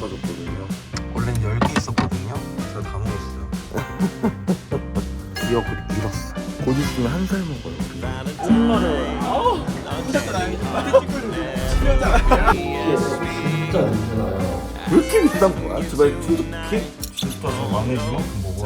빠졌거든요. 원래는 10개 있었거든요. 제가 다 먹었어요. 기억을 잃었어요. 곧 있으면 한 살 먹어요. 정말요. 진짜 냄새나요. 왜 이렇게 비싼 거야? 제발 중독해? 진짜 저 마음에 이만큼 먹어.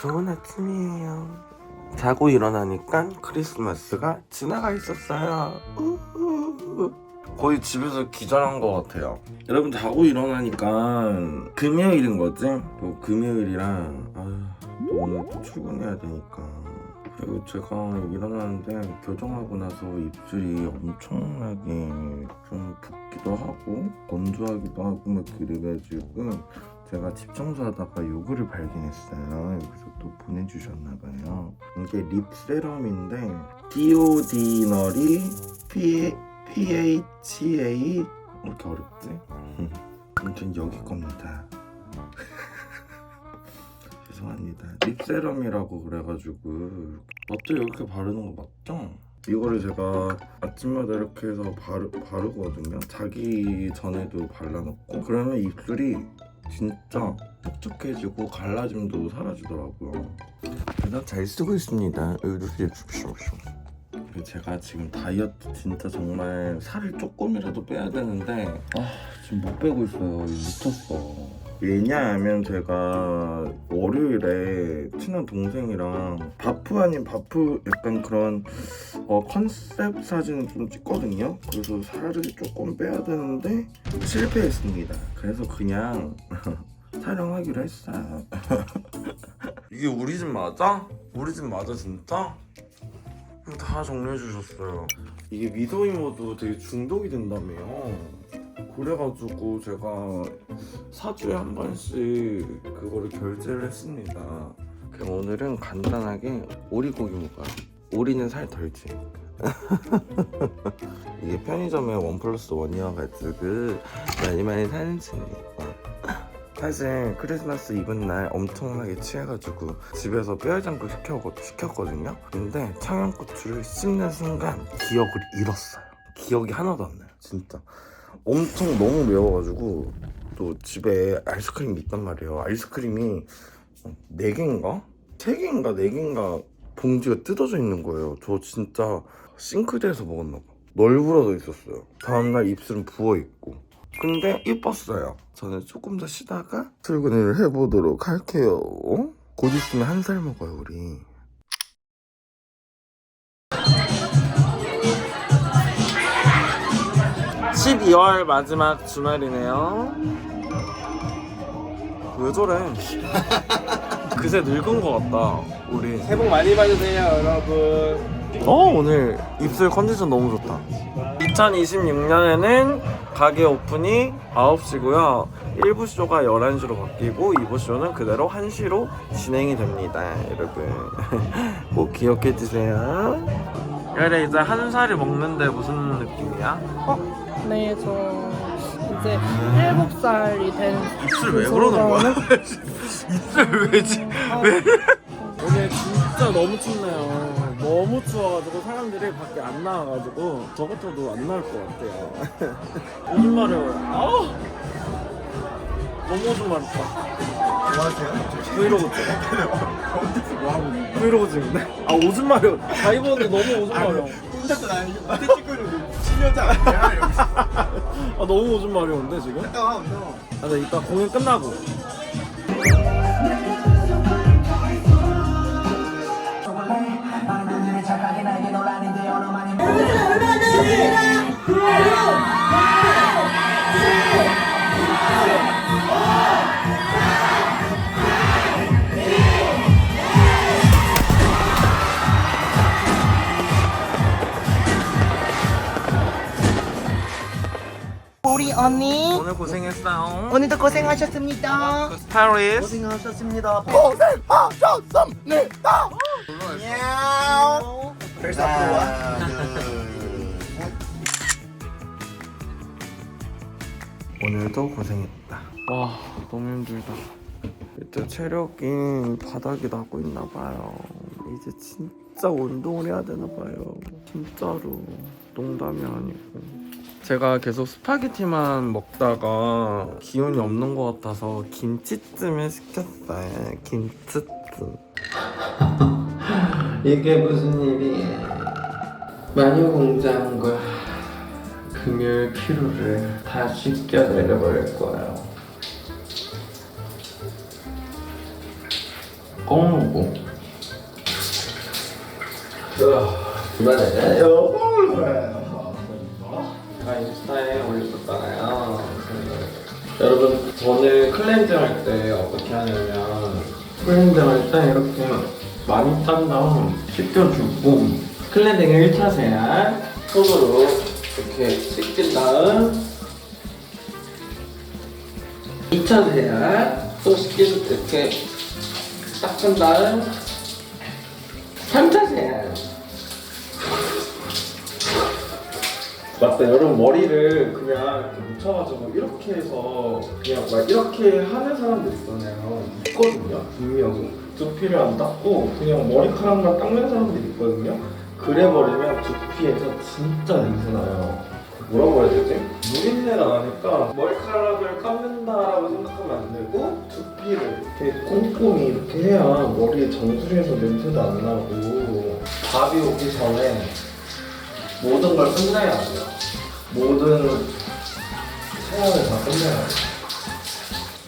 좋은 아침이에요. 자고 일어나니까 크리스마스가 지나가 있었어요. 우후. 거의 집에서 기절한 것 같아요. 여러분 자고 일어나니까 금요일인 거지? 또 금요일이랑 아유, 오늘 또 출근해야 되니까. 그리고 제가 일어나는데 교정하고 나서 입술이 엄청나게 좀 붓기도 하고 건조하기도 하고 막 그래가지고 제가 집 청소하다가 요거를 발견했어요. 여기서 또 보내주셨나봐요. 이게 립 세럼인데 디오디너리 P PHA 이렇게 어렵지? 아무튼 여기 겁니다. 죄송합니다. 립 세럼이라고 그래가지고 맞죠? 이렇게 바르는 거 맞죠? 이거를 제가 아침마다 이렇게 해서 바르, 바르거든요. 자기 전에도 발라놓고 그러면 입술이 진짜 촉촉해지고 갈라짐도 사라지더라고요. 그래서 잘 쓰고 있습니다. 이렇게 그리고 제가 지금 다이어트 진짜 정말 살을 조금이라도 빼야 되는데 아 지금 못 빼고 있어요. 미쳤어. 왜냐하면 제가 월요일에 친한 동생이랑 바프 아닌 바프 약간 그런 어, 컨셉 사진을 좀 찍거든요. 그래서 살을 조금 빼야 되는데 실패했습니다. 그래서 그냥 촬영하기로 했어요. 이게 우리 집 맞아? 우리 집 맞아 진짜? 다 정리해 주셨어요. 이게 미도이모도 되게 중독이 된다며요. 그래가지고 제가 사주에 한 번씩 그거를 결제를 했습니다. 그럼 오늘은 간단하게 오리고기 먹어요. 오리는 살 덜지. 이게 편의점에 원 플러스 원이어가지고 많이 많이 사는 중이에요. 사실 크리스마스 이브 날 엄청나게 취해가지고 집에서 뼈해장국 시켰거, 시켰거든요. 근데 청양고추를 씹는 순간 기억을 잃었어요. 기억이 하나도 안 나요. 진짜. 엄청 너무 매워가지고 또 집에 아이스크림이 있단 말이에요. 아이스크림이 4개인가? 3개인가 4개인가 봉지가 뜯어져 있는 거예요. 저 진짜 싱크대에서 먹었나 봐. 널브러져 있었어요. 다음날 입술은 부어있고. 근데 이뻤어요. 저는 조금 더 쉬다가 출근을 해보도록 할게요. 곧 있으면 한 살 먹어요, 우리. (12월) 마지막 주말이네요 왜 저래 그새 늙은 것 같다 우리 새해 복 많이 받으세요 여러분 어 오늘 입술 컨디션 너무 좋다 2026년에는 가게 오픈이 9시고요 1부 쇼가 11시로 바뀌고 2부 쇼는 그대로 1시로 진행이 됩니다 여러분 꼭 기억해 주세요 그래 이제 한 살이 먹는데 무슨 느낌이야? 네, 저 이제 일곱 살이 된 입술 왜 그러는 거야? 입술 왜지? 왜? 오늘 진짜 너무 춥네요. 너무 추워가지고 사람들이 밖에 안 나와가지고 저 같아도 안 나올 것 같아요. 오줌 마려워요. 아우! 너무 오줌 마렵다. 뭐 하세요? 브이로그 찍어. 뭐 하고 있는 브이로그 찍는데? 아 오줌 마려워. 다 입었는데 너무 오줌 마려워. 혼자서 나 이거 밑에 찍고 있는 10년차 아니야 아 너무 오줌 마려운데 지금? 와 운동 아, 나 이따 공연 끝나고. 언니 오늘 고생했어요. 오늘도 고생하셨습니다. 파리스. 고생하셨습니다. 고생하셨습니다. 야옹. 오늘도 고생했다. 와, 너무 힘들다. 일단 체력이 바닥이 나고 있나 봐요. 이제 진짜 운동을 해야 되나 봐요. 진짜로 농담이 아니고. 제가 계속 스파게티만 먹다가 기운이 없는 것 같아서 김치찜을 시켰어요. 김치찜. 이게 무슨 일이에요? 마녀 공장과 금요일 피로를 다 씻겨 내려버릴 거예요. 꽁무고. 그만해. 클렌징 할때 어떻게 하냐면, 클렌징 할때 이렇게 많이 딴 다음 씻겨주고, 클렌징을 1차 세안, 손으로 이렇게 씻긴 다음, 2차 세안, 또 씻기도 이렇게 닦은 다음, 3차 세안. 맞다 여러분 머리를 그냥 묻혀가지고 이렇게 해서 그냥 막 이렇게 하는 사람들 있잖아요. 있거든요. 분명히 두피를 안 닦고 그냥 머리카락만 닦는 사람들이 있거든요. 그래 버리면 두피에서 진짜 냄새나요. 뭐라고 해야 되지? 누린내가 나니까 머리카락을 감는다라고 생각하면 안 되고 두피를 이렇게 꼼꼼히 이렇게 해야 머리에 정수리에서 냄새도 안 나고 밥이 오기 전에 모든 걸 끝내야 돼요. 모든 세안을 다 끝내야 돼요.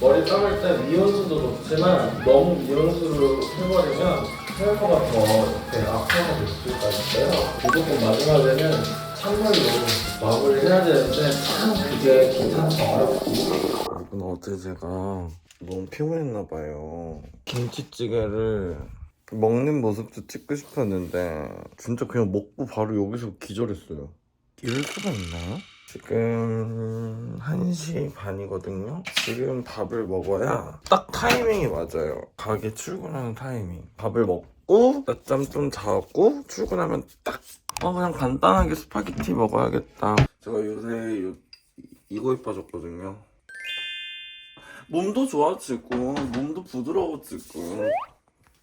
머리 감을 때 미온수도 좋지만 너무 미온수로 해버리면 혈과가 더 이렇게 악화가 될 수가 있어요. 무조건 마지막에는 찬물로 마무리를 해야 되는데 참 그게 괜찮지 어렵고 여러분 어제 제가 너무 피곤했나 봐요. 김치찌개를 먹는 모습도 찍고 싶었는데 진짜 그냥 먹고 바로 여기서 기절했어요. 이럴 수가 있나요? 지금 1시 반이거든요. 지금 밥을 먹어야 딱 타이밍이 맞아요. 가게 출근하는 타이밍. 밥을 먹고 낮잠 좀 자고 출근하면 딱 어, 그냥 간단하게 스파게티 먹어야겠다. 제가 요새 요, 이거에 빠졌거든요. 몸도 좋아지고 몸도 부드러워지고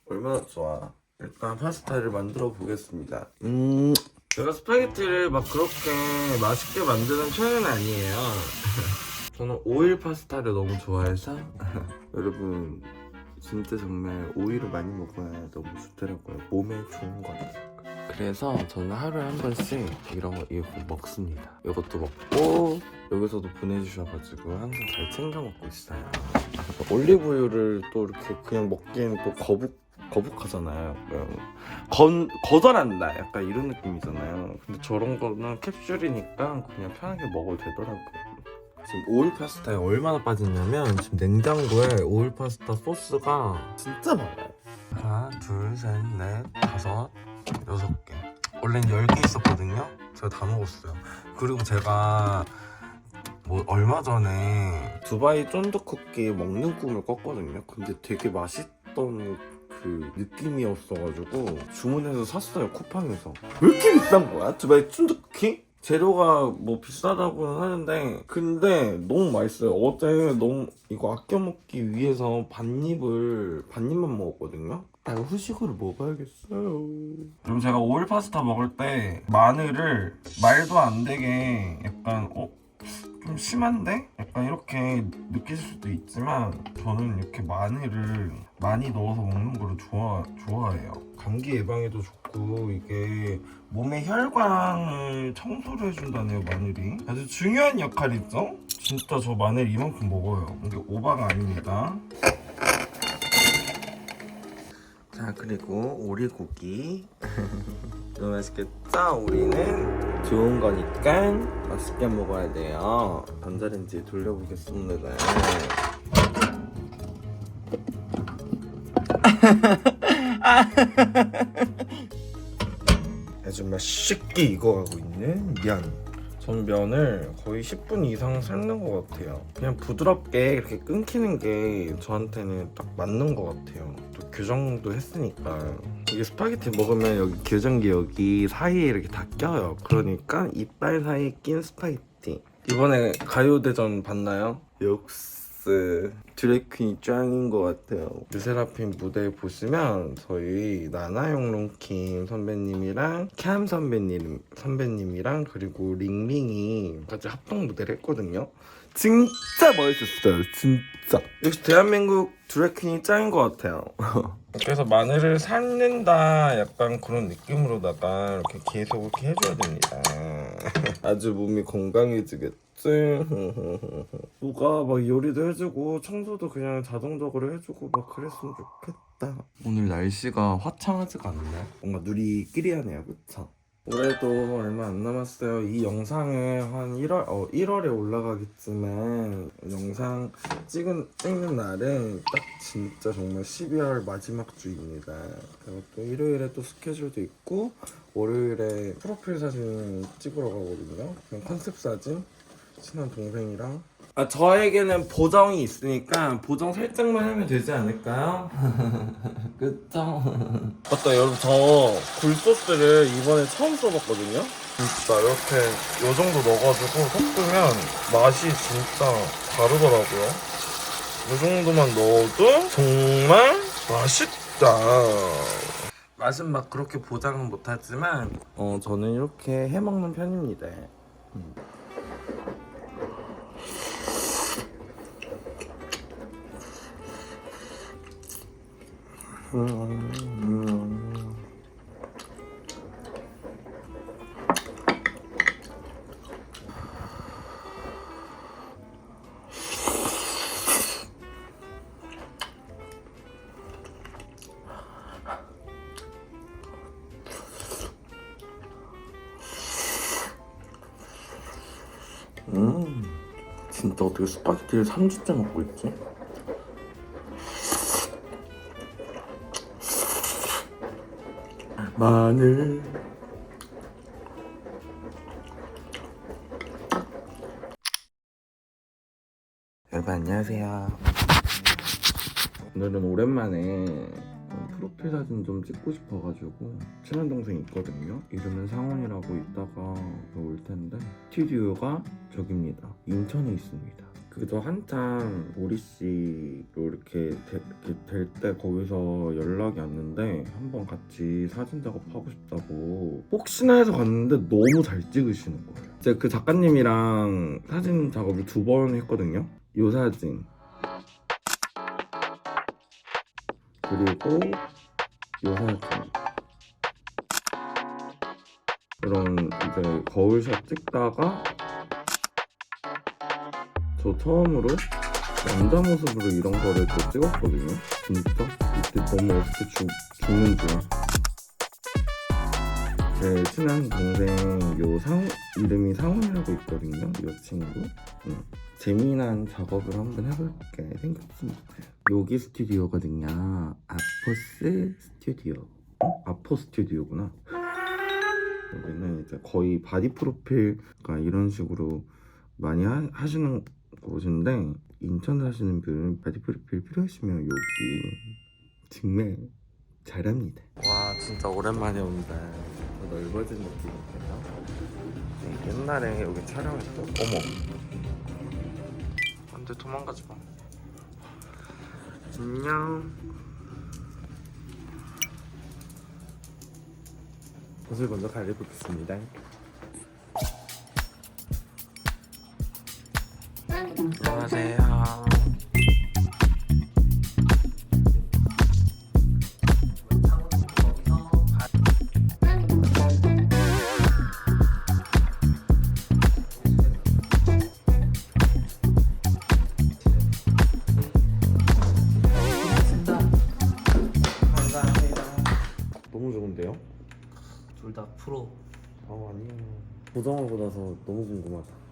얼마나 좋아. 일단 파스타를 만들어 보겠습니다. 음, 제가 스파게티를 막 그렇게 맛있게 만드는 편은 아니에요. 저는 오일 파스타를 너무 좋아해서 여러분 진짜 정말 오일을 많이 먹어야 너무 좋더라고요. 몸에 좋은 거니까. 그래서 저는 하루에 한 번씩 이런 거 이거 먹습니다. 이것도 먹고 여기서도 보내주셔가지고 항상 잘 챙겨 먹고 있어요. 올리브유를 또 이렇게 그냥 먹기에는 또 거북 거북하잖아요. 건 거절한다. 약간 이런 느낌이잖아요. 근데 저런 거는 캡슐이니까 그냥 편하게 먹어도 되더라고요. 지금 오일 파스타에 얼마나 빠졌냐면 지금 냉장고에 오일 파스타 소스가 진짜 많아요. 하나, 둘, 셋, 넷, 다섯, 여섯 개. 원래는 열 개 있었거든요. 제가 다 먹었어요. 그리고 제가 뭐 얼마 전에 두바이 쫀득 쿠키 먹는 꿈을 꿨거든요. 근데 되게 맛있던 그 느낌이었어가지고 주문해서 샀어요 쿠팡에서. 왜 이렇게 비싼 거야? 두바이 쿠키? 재료가 뭐 비싸다고는 하는데 근데 너무 맛있어요. 어제 너무 이거 아껴 먹기 위해서 반입을 반입만 먹었거든요. 아 이거 후식으로 먹어야겠어요. 그럼 제가 오일 파스타 먹을 때 마늘을 말도 안 되게 약간 어? 좀 심한데? 약간 이렇게 느끼실 수도 있지만 저는 이렇게 마늘을 많이 넣어서 먹는 거를 좋아, 좋아해요 감기 예방에도 좋고 이게 몸의 혈관을 청소를 해준다네요 마늘이 아주 중요한 역할이 있죠? 진짜 저 마늘 이만큼 먹어요 이게 오바가 아닙니다 자 그리고 오리고기 너무 맛있겠죠? 우리는 좋은 거니까 맛있게 먹어야 돼요 전자레인지에 돌려보겠습니다 아주 맛있게 익어가고 있는 면전 면을 거의 10분 이상 삶는 것 같아요. 그냥 부드럽게 이렇게 끊기는 게 저한테는 딱 맞는 것 같아요. 또 교정도 했으니까. 이게 스파게티 먹으면 여기 교정기 여기 사이에 이렇게 다 껴요. 그러니까 이빨 사이에 낀 스파게티. 이번에 가요대전 봤나요? 역스. 드래퀸이 짱인 것 같아요. 르세라핌 무대 보시면 저희 나나용 롱킴 선배님이랑 캠 선배님 선배님이랑 그리고 링링이 같이 합동 무대를 했거든요. 진짜 멋있었어요. 진짜. 역시 대한민국 드래퀸이 짱인 것 같아요. 그래서 마늘을 삶는다 약간 그런 느낌으로다가 이렇게 계속 이렇게 해줘야 됩니다. 아주 몸이 건강해지겠지. 누가 막 요리도 해주고 청소도 그냥 자동적으로 해주고 막 그랬으면 좋겠다. 오늘 날씨가 화창하지가 않네. 뭔가 눈이 끼리 하네요, 그쵸? 올해도 얼마 안 남았어요. 이 영상은 한 1월, 어, 1월에 올라가겠지만, 영상 찍은, 찍는 날은 딱 진짜 정말 12월 마지막 주입니다. 그리고 또 일요일에 또 스케줄도 있고, 월요일에 프로필 사진 찍으러 가거든요. 그냥 컨셉 사진, 친한 동생이랑. 아, 저에게는 보정이 있으니까 보정 살짝만 하면 되지 않을까요? 그쵸? 맞다 여러분 저 굴소스를 이번에 처음 써봤거든요 진짜 이렇게 요 정도 넣어가지고 섞으면 맛이 진짜 다르더라고요 요 정도만 넣어도 정말 맛있다 맛은 막 그렇게 보장은 못하지만 어 저는 이렇게 해먹는 편입니다 음. 음. 음, 진짜 어떻게 스파게티를 3주째 먹고 있지? 마늘. 여러분 안녕하세요. 오늘은 오랜만에 프로필 사진 좀 찍고 싶어가지고 친한 동생이 있거든요. 이름은 상원이라고 이따가 올 텐데 스튜디오가 저깁니다. 인천에 있습니다 그저 한참 보리 씨로 이렇게 될 때 거기서 연락이 왔는데 한번 같이 사진 작업하고 싶다고 혹시나 해서 갔는데 너무 잘 찍으시는 거예요. 제가 그 작가님이랑 사진 작업을 두 번 했거든요. 요 사진 그리고 요 사진 그런 이제 거울샷 찍다가 저 처음으로 남자 모습으로 이런 거를 또 찍었거든요. 진짜 이때 너무 어떻게 죽, 죽는 줄. 제 친한 동생 요 상 이름이 상훈이라고 있거든요. 이 친구. 응. 재미난 작업을 한번 해볼게 생겼습니다. 여기 스튜디오거든요. 아포스 스튜디오. 어? 아포 스튜디오구나. 여기는 이제 거의 바디 프로필가 이런 식으로 많이 하, 하시는 곳인데 인천 사시는 분 바디 프로필 필요하시면 여기 정말 잘합니다. 와 진짜 오랜만에 온다. 더 넓어진 느낌인데요. 옛날에 여기 촬영했던 어머. 안돼 도망가지 마. 안녕. 옷을 먼저 갈아입겠습니다. 안녕하세요. 너무 좋은데요? 둘 다 프로 아 아니에요. 보정하고 나서 너무 궁금하다.